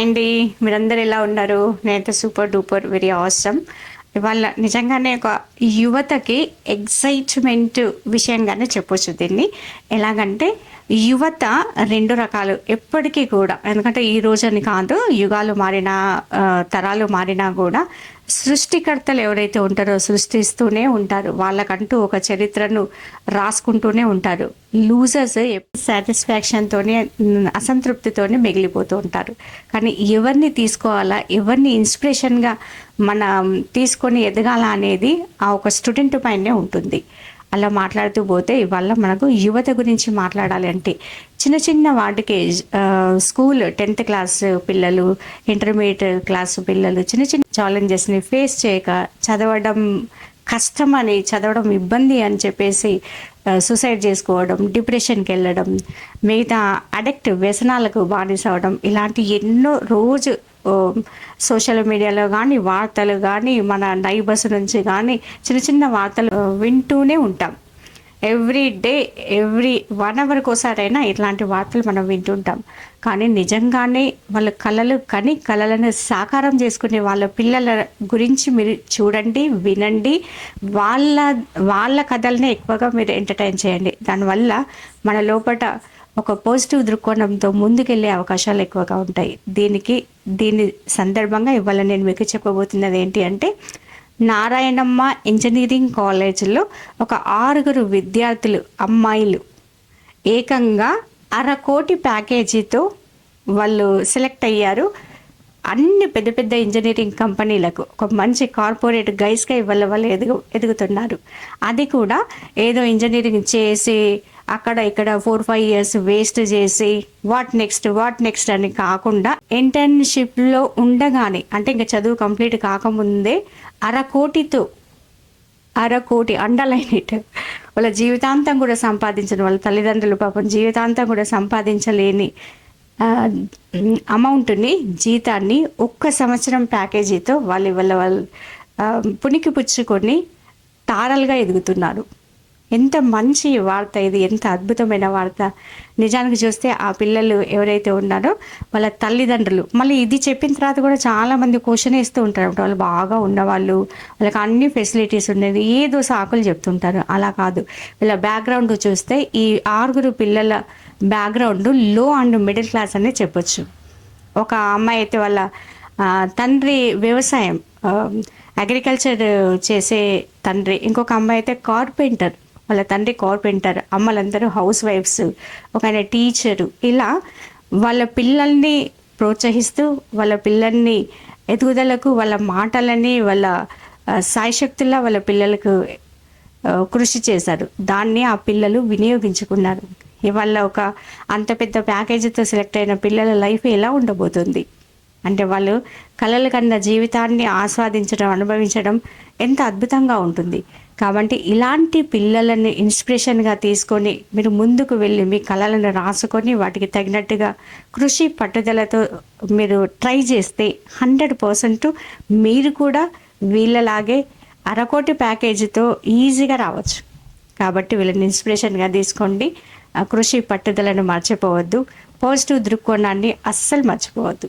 Hi అండి. మీరందరూ ఎలా ఉన్నారు? నేనైతే సూపర్ డూపర్ వెరీ ఆసమ్ ఇవాళ నిజంగానే ఒక యువతకి ఎగ్జైట్మెంట్ విషయంగానే చెప్పొచ్చు దీన్ని. ఎలాగంటే యువత రెండు రకాలు. ఎప్పటికీ కూడా ఎందుకంటే ఈ రోజని కాదు యుగాలు మారినా తరాలు మారినా కూడా సృష్టికర్తలు ఎవరైతే ఉంటారో సృష్టిస్తూనే ఉంటారు. వాళ్ళకంటూ ఒక చరిత్రను రాసుకుంటూనే ఉంటారు. లూజర్స్ సాటిస్ఫాక్షన్తోనే అసంతృప్తితోనే మిగిలిపోతూ ఉంటారు. కానీ ఎవరిని తీసుకోవాలా ఎవరిని ఇన్స్పిరేషన్గా మనం తీసుకొని ఎదగాల అనేది ఆ ఒక స్టూడెంట్ పైనే ఉంటుంది. అలా మాట్లాడుతూ పోతే ఇవాళ మనకు యువత గురించి మాట్లాడాలి అంటే చిన్న చిన్న వాటికి స్కూల్ టెన్త్ క్లాస్ పిల్లలు ఇంటర్మీడియట్ క్లాస్ పిల్లలు చిన్న చిన్న ఛాలెంజెస్ని ఫేస్ చేయక చదవడం కష్టం అని చదవడం ఇబ్బంది అని చెప్పేసి సూసైడ్ చేసుకోవడం డిప్రెషన్కి వెళ్ళడం మిగతా అడెక్ట్ వ్యసనాలకు బానిసవడం ఇలాంటి ఎన్నో రోజు సోషల్ మీడియాలో కానీ వార్తలు కానీ మన నైబర్స్ నుంచి కానీ చిన్న చిన్న వార్తలు వింటూనే ఉంటాం. ఎవ్రీ డే ఎవ్రీ వన్ అవర్కి ఒకసారైనా ఇట్లాంటి వార్తలు మనం వింటుంటాం. కానీ నిజంగానే వాళ్ళ కళలు కని కళలను సాకారం చేసుకునే వాళ్ళ పిల్లల గురించి మీరు చూడండి వినండి. వాళ్ళ వాళ్ళ కథలనే ఎక్కువగా మీరు ఎంటర్టైన్ చేయండి. దానివల్ల మన లోపల ఒక పాజిటివ్ దృక్కోణంతో ముందుకెళ్ళే అవకాశాలు ఎక్కువగా ఉంటాయి. దీనికి దీని సందర్భంగా ఇవాళ నేను మీకు చెప్పబోతున్నది ఏంటి అంటే నారాయణమ్మ ఇంజనీరింగ్ కాలేజీలో ఒక ఆరుగురు విద్యార్థులు అమ్మాయిలు ఏకంగా అరకోటి ప్యాకేజీతో వాళ్ళు సెలెక్ట్ అయ్యారు. అన్ని పెద్ద పెద్ద ఇంజనీరింగ్ కంపెనీలకు ఒక మంచి కార్పొరేట్ గైస్గా ఇవాళ వాళ్ళు ఎదుగు ఎదుగుతున్నారు. అది కూడా ఏదో ఇంజనీరింగ్ చేసి అక్కడ ఇక్కడ ఫోర్ ఫైవ్ ఇయర్స్ వేస్ట్ చేసి వాట్ నెక్స్ట్ వాట్ నెక్స్ట్ అని కాకుండా ఇంటర్న్షిప్లో ఉండగానే అంటే ఇంకా చదువు కంప్లీట్ కాకముందే అరకోటితో అర కోటి అండర్లైన్ ఇట్ వాళ్ళ జీవితాంతం కూడా సంపాదించిన వాళ్ళ తల్లిదండ్రులు పాపం జీవితాంతం కూడా సంపాదించలేని అమౌంట్ని జీతాన్ని ఒక్క సంవత్సరం ప్యాకేజీతో వాళ్ళు వాళ్ళ వాళ్ళు పుణికి పుచ్చుకొని తారలుగా ఎదుగుతున్నారు. ఎంత మంచి వార్త ఇది ఎంత అద్భుతమైన వార్త. నిజానికి చూస్తే ఆ పిల్లలు ఎవరైతే ఉన్నారో వాళ్ళ తల్లిదండ్రులు. మళ్ళీ ఇది చెప్పిన తర్వాత కూడా చాలామంది క్వశ్చన్ వేస్తూ ఉంటారు. వాళ్ళు బాగా ఉన్నవాళ్ళు వాళ్ళకి అన్ని ఫెసిలిటీస్ ఉండేది ఏదో సాకులు చెప్తుంటారు. అలా కాదు. వీళ్ళ బ్యాక్గ్రౌండ్ చూస్తే ఈ ఆరుగురు పిల్లల బ్యాక్గ్రౌండ్లో అండ్ మిడిల్ క్లాస్ అనే చెప్పొచ్చు. ఒక అమ్మాయి అయితే వాళ్ళ తండ్రి వ్యవసాయం అగ్రికల్చర్ చేసే తండ్రి. ఇంకొక అమ్మాయి అయితే కార్పెంటర్. వాళ్ళ తండ్రి కార్పెంటర్ అమ్మలందరూ హౌస్ వైఫ్స్ ఒక ఆయన టీచరు ఇలా వాళ్ళ పిల్లల్ని ప్రోత్సహిస్తూ వాళ్ళ పిల్లల్ని ఎదుగుదలకు వాళ్ళ మాటలని వాళ్ళ ఆ, సాయశక్తుల్లా వాళ్ళ పిల్లలకు కృషి చేశారు. దాన్ని ఆ పిల్లలు వినియోగించుకున్నారు. ఇవాళ ఒక అంత పెద్ద ప్యాకేజీతో సెలెక్ట్ అయిన పిల్లల లైఫ్ ఎలా ఉండబోతుంది? అంటే వాళ్ళు కలలు కన్న జీవితాన్ని ఆస్వాదించడం అనుభవించడం ఎంత అద్భుతంగా ఉంటుంది. కాబట్టి ఇలాంటి పిల్లలని ఇన్స్పిరేషన్గా తీసుకొని మీరు ముందుకు వెళ్ళి మీ కళలను రాసుకొని వాటికి తగినట్టుగా కృషి పట్టుదలతో మీరు ట్రై చేస్తే హండ్రెడ్ పర్సెంట్ మీరు కూడా వీళ్ళలాగే అరకోటి ప్యాకేజీతో ఈజీగా రావచ్చు. కాబట్టి వీళ్ళని ఇన్స్పిరేషన్గా తీసుకోండి. ఆ కృషి పట్టుదలను మర్చిపోవద్దు. పాజిటివ్ దృక్కోణాన్ని అస్సలు మర్చిపోవద్దు.